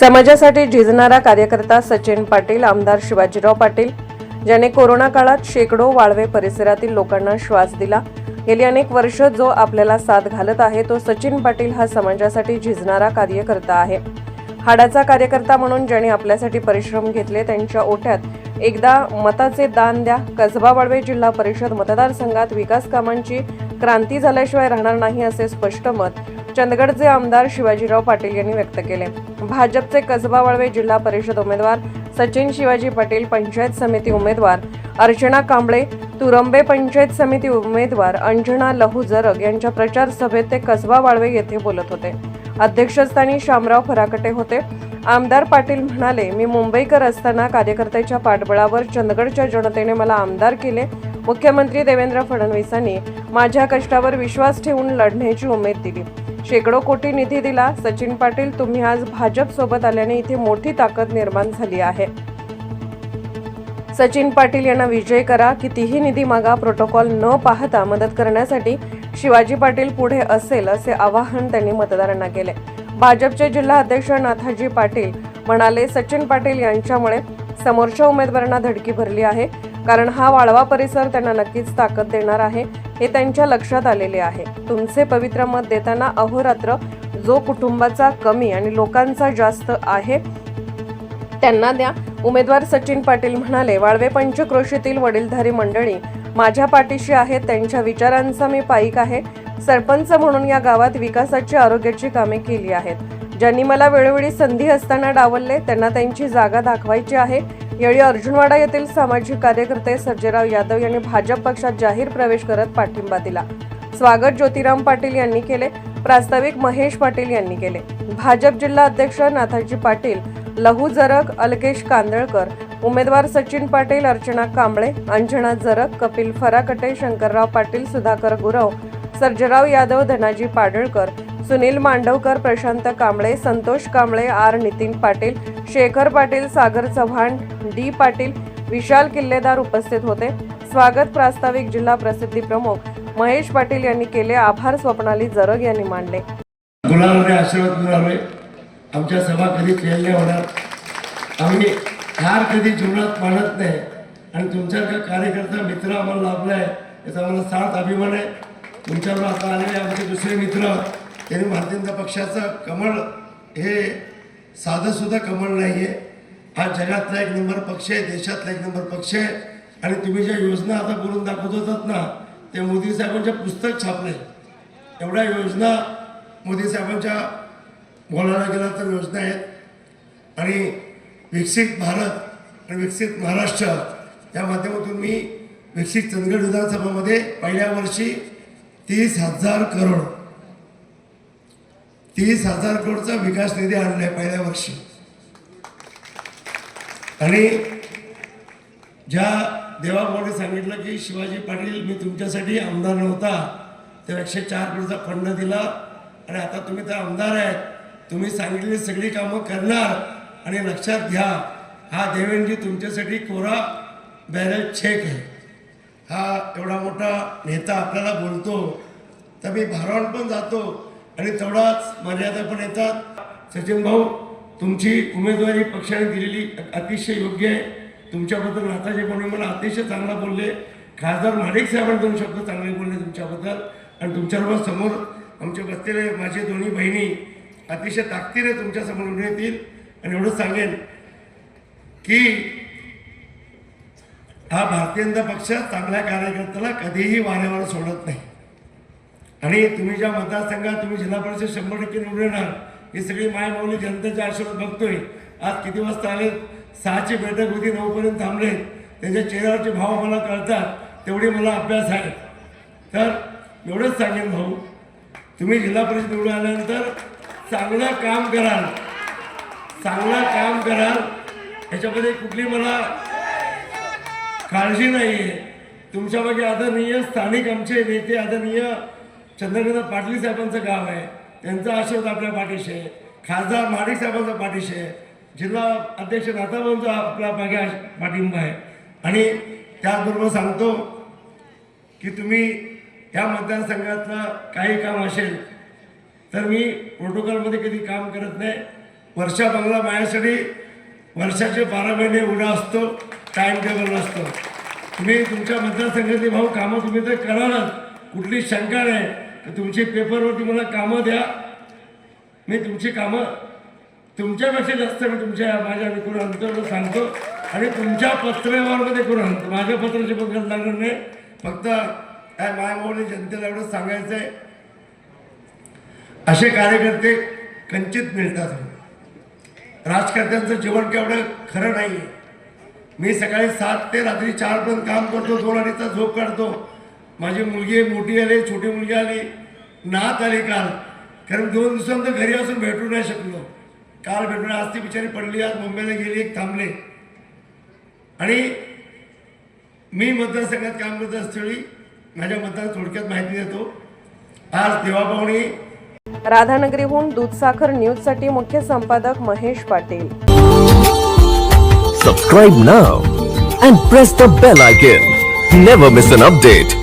समाजासाठी झिजणारा कार्यकर्ता सचिन पाटील आमदार शिवाजीराव पाटील ज्याने कोरोना काळात शेकडो वाळवे परिसरातील लोकांना श्वास दिला. गेली अनेक वर्ष जो आपल्याला साथ घालत आहे तो सचिन पाटील हा समाजासाठी झिजणारा कार्यकर्ता आहे. हाडाचा कार्यकर्ता म्हणून ज्याने आपल्यासाठी परिश्रम घेतले त्यांच्या ओट्यात एकदा मताचे दान द्या. कसबा वाळवे जिल्हा परिषद मतदारसंघात विकास कामांची क्रांती झाल्याशिवाय राहणार नाही असे स्पष्ट मत चंदगडचे आमदार शिवाजीराव पाटील यांनी व्यक्त केले. भाजपचे कसबा वाळवे जिल्हा परिषद उमेदवार सचिन शिवाजी पाटील पंचायत समिती उमेदवार अर्चना कांबळे तुरंबे पंचायत समिती उमेदवार अंजना लहू जरग यांच्या प्रचार सभेत ते कसबा वाळवे येथे बोलत होते. अध्यक्षस्थानी शामराव फराकटे होते. आमदार पाटील म्हणाले मी मुंबईकर असताना कार्यकर्त्याच्या पाठबळावर चंदगडच्या जनतेने मला आमदार केले. मुख्यमंत्री देवेंद्र फडणवीसांनी माझ्या कष्टावर विश्वास ठेवून लढण्याची उमेद दिली. शेकडो कोटी निधी दिला. सचिन पाटील तुम्ही आज भाजप सोबत आल्याने इथे मोठी ताकद निर्माण झाली आहे. सचिन पाटील यांना विजय करा कितीही निधी मागा प्रोटोकॉल न पाहता मदत करण्यासाठी शिवाजी पाटील पुढे असेल असे आवाहन त्यांनी मतदारांना केले. भाजपचे जिल्हा अध्यक्ष नाथाजी पाटील म्हणाले सचिन पाटील यांच्यामुळे समोरच्या उमेदवारांना धडकी भरली आहे. कारण हा वाळवा परिसर त्यांना नक्कीच ताकद देणार आहे. हे त्यांच्या लक्षात आलेले आहे. तुमचे पवित्र मत देताना अहोरात्र जो कुटुंबाचा कमी आणि लोकांचा जास्त आहे त्यांना द्या. उमेदवार सचिन पाटील म्हणाले वाळवे पंचक्रोशीतील वडीलधारी मंडळी माझ्या पाठीशी आहेत त्यांच्या विचारांचा मी पाईक आहे. सरपंच म्हणून या गावात विकासाची आरोग्याची कामे केली आहेत. ज्यांनी मला वेळोवेळी संधी असताना डावलले त्यांना त्यांची जागा दाखवायची आहे. यावेळी अर्जुनवाडा येथील सामाजिक कार्यकर्ते सर्जेराव यादव यांनी भाजप पक्षात जाहीर प्रवेश करत पाठिंबा दिला. स्वागत ज्योतिराम पाटील यांनी केले. प्रास्ताविक महेश पाटील यांनी केले. भाजप जिल्हा अध्यक्ष नाथाजी पाटील लहू जरक अलकेश कांदळकर उमेदवार सचिन पाटील अर्चना कांबळे अंजना जरक कपिल फराकटे शंकरराव पाटील सुधाकर गुरव सर्जेराव यादव धनाजी पाडळकर सुनील मांडवकर प्रशांत कांबळे संतोष कांबळे आर नितीन पाटील शेखर पाटील सागर चव्हाण डी पाटील विशाल किल्लेदार उपस्थित होते. स्वागत प्रास्ताविक जिल्हा प्रसिद्धी प्रमुख महेश पाटील यांनी केले आभार स्वप्नाली जरग यांनी मानले गुलाबाने आशीर्वाद मिळावे. आमच्या सभा कधी खेळल्या होणार. आम्ही हार कधी जीवनात मानत नाही. आणि तुमच्यासारखा कार्यकर्ता मित्र आम्हाला लाभला आहे याचा आम्हाला साथ अभिमान आहे. तुमच्यावर आता आलेले आमचे दुसरे मित्र त्यांनी भारतीय जनता पक्षाचं कमळ हे साधंसुद्धा कमळ नाही आहे हा जगातला एक नंबर पक्ष आहे देशातला एक नंबर पक्ष आहे. आणि तुम्ही ज्या योजना आता बोलून दाखवत होतात ना ते मोदी साहेबांच्या पुस्तक छापले. एवढ्या योजना मोदी साहेबांच्या बोलायला गेला तर योजना आहेत. आणि विकसित भारत आणि विकसित महाराष्ट्र या माध्यमातून मी विकसित चंदगड विधानसभामध्ये पहिल्या वर्षी तीस हजार करोड तीस हजार करोडचा विकास निधी आणलाय पहिल्या वर्षी. आणि ज्या देवाभाऊने सांगितलं की शिवाजी पाटील मी तुमच्यासाठी आमदार नव्हता त्यापेक्षा एकशे चार करोडचा फंड दिला आणि आता तुम्ही तर आमदार आहेत. तुम्ही सांगितलेली सगळी कामं करणार आणि लक्षात घ्या हा देवेंद्रजी तुमच्यासाठी कोरा बॅरल छेक आहे. हा एवढा मोठा नेता आपल्याला बोलतो. तर मी भारावून पण जातो. आणि तेवढाच मर्यादा पण येतात. सचिन भाऊ तुमची उमेदवारी पक्षाने दिलेली अतिशय योग्य आहे. तुमच्याबद्दल नाताजी पण मला अतिशय चांगला बोलले. खासदार माडिक साहेबांनी दोन शब्द चांगले बोलले तुमच्याबद्दल. आणि तुमच्याबरोबर समोर आमचे बसलेले माझे दोन्ही बहिणी अतिशय ताकदीने तुमच्यासमोर उभे येतील आणि एवढंच सांगेन की हा भारतीय जनता पक्ष चांगल्या कार्यकर्त्याला कधीही वाऱ्यावर सोडत नाही. आणि तुम्ही ज्या मतदारसंघात तुम्ही जिल्हा परिषद शंभर टक्के निवडून येणार ही सगळी मायमाऊली जनतेचा आशीर्वाद बघतोय. आज किती वाजता आले? सहाची बैठक होती नऊपर्यंत थांबले. त्यांच्या चेहऱ्यावरचे भाव मला कळतात तेवढी मला अभ्यास आहे तर एवढंच सांगेन भाऊ तुम्ही जिल्हा परिषद निवडून आल्यानंतर चांगलं काम कराल. चांगलं काम कराल. ह्याच्यामध्ये कुठली मला काळजी नाही आहे तुमच्यामागे आदरणीय स्थानिक आमचे नेते आदरणीय चंद्रकांत पाटील साहेबांचं गाव आहे. त्यांचा आशीर्वाद आपल्या पाठीशी आहे. खासदार माडिक साहेबांचा पाठीशी आहे. जिल्हा अध्यक्ष नाथाबांचा आपल्या मागे पाठिंबा आहे. आणि त्याचबरोबर सांगतो की तुम्ही ह्या मतदारसंघातलं काही काम असेल तर मी प्रोटोकॉलमध्ये कधी काम करत नाही. वर्षा बंगला माझ्यासाठी वर्षाचे बारा महिने उडा असतो टाइम टेबल नसतो तुम्ही तुमच्या मतदारसंघातले भाऊ कामं तुम्ही तर करालच कुठली शंका नाही. की तुमची पेपरवरती मला कामं द्या. मी तुमची कामं तुमच्यापेक्षा जास्त मी तुमच्या माझ्या करून अंतर्गत सांगतो. आणि तुमच्या पत्रव्यवहारमध्ये करून आणतो माझ्या पत्राची बघत लागणार नाही. फक्त काय मायाभाऊने जनतेला एवढंच सांगायचं आहे असे कार्यकर्ते कंचित मिळतात. राजकर्त्यांचं जीवन केवढं खरं नाही मी सकाळी सात ते रात्री चारपर्यंत काम करतो दोन अडीचचा झोप काढतो. माझी मुलगी मोठी आली छोटी मुलगी आली नात आली काल. कारण दोन दिवसांतर घरी असून भेटू नाही शकलो. काल भेटून आज ती बिचारी पडली आज मुंबईला गेली एक थांबले. आणि मी मतदारसंघात काम करत असतेवेळी माझ्या मतदार थोडक्यात माहिती देतो. आज देवाभाऊनी राधानगरीहून दूधसाखर न्यूजसाठी मुख्य संपादक Mahesh Patil. Subscribe now and press the bell icon. Never miss an update.